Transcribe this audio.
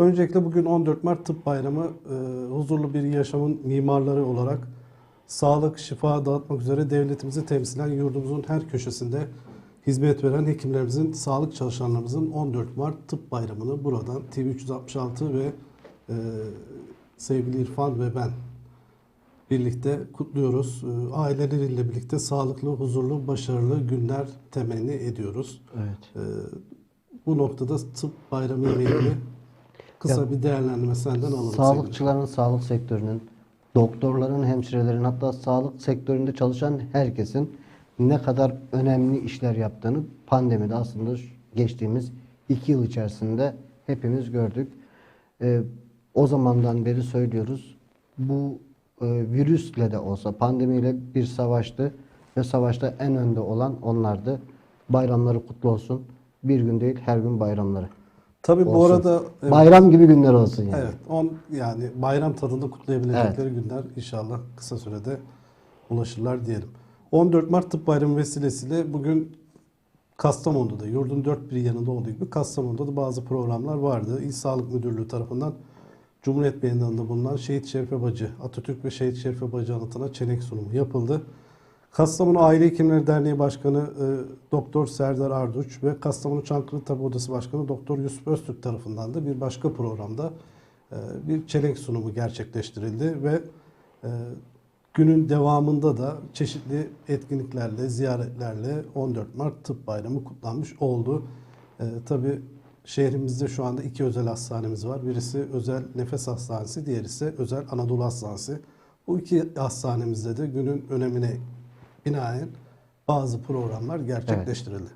Öncelikle bugün 14 Mart Tıp Bayramı e, huzurlu bir yaşamın mimarları olarak sağlık, şifa dağıtmak üzere devletimizi temsilen yurdumuzun her köşesinde hizmet veren hekimlerimizin, sağlık çalışanlarımızın 14 Mart Tıp Bayramı'nı buradan TV 366 ve e, sevgili İrfan ve ben birlikte kutluyoruz. E, aileleriyle birlikte sağlıklı, huzurlu, başarılı günler temenni ediyoruz. Evet. E, bu noktada tıp bayramı ile ilgili kısa Ya, bir değerlendirme senden alalım. sevgili. Sağlıkçıların, sağlık sektörünün, doktorların, hemşirelerin hatta sağlık sektöründe çalışan herkesin ne kadar önemli işler yaptığını pandemide aslında geçtiğimiz iki yıl içerisinde hepimiz gördük. Ee, o zamandan beri söylüyoruz. Bu e, virüsle de olsa pandemiyle bir savaştı ve savaşta en önde olan onlardı. Bayramları kutlu olsun. Bir gün değil her gün bayramları. Tabii bu arada evet, Bayram gibi günler olsun yani. evet, on yani bayram tadında kutlayabilecekleri günler inşallah kısa sürede ulaşırlar diyelim. 14 Mart Tıp Bayramı vesilesiyle bugün Kastamonu'da da yurdun dört bir yanında olduğu gibi Kastamonu'da da bazı programlar vardı. İl Sağlık Müdürlüğü tarafından Cumhuriyet Meydanı'nda bulunan Şehit Şerife Bacı, Atatürk ve Şehit Şerife Bacı anıtına çelenk sunumu yapıldı. Kastamonu Aile Hekimleri Derneği Başkanı e, Doktor Serdar Arduç ve Kastamonu Çankırı Tabip Odası Başkanı Doktor Yusuf Öztürk tarafından da bir başka programda e, bir çelenk sunumu gerçekleştirildi ve e, günün devamında da çeşitli etkinliklerle, ziyaretlerle 14 Mart Tıp Bayramı kutlanmış oldu. E, tabii şehrimizde şu anda iki özel hastanemiz var. Birisi özel nefes hastanesi, diğeri ise özel Anadolu Hastanesi. Bu iki hastanemizde de günün önemine binaen bazı programlar gerçekleştirildi.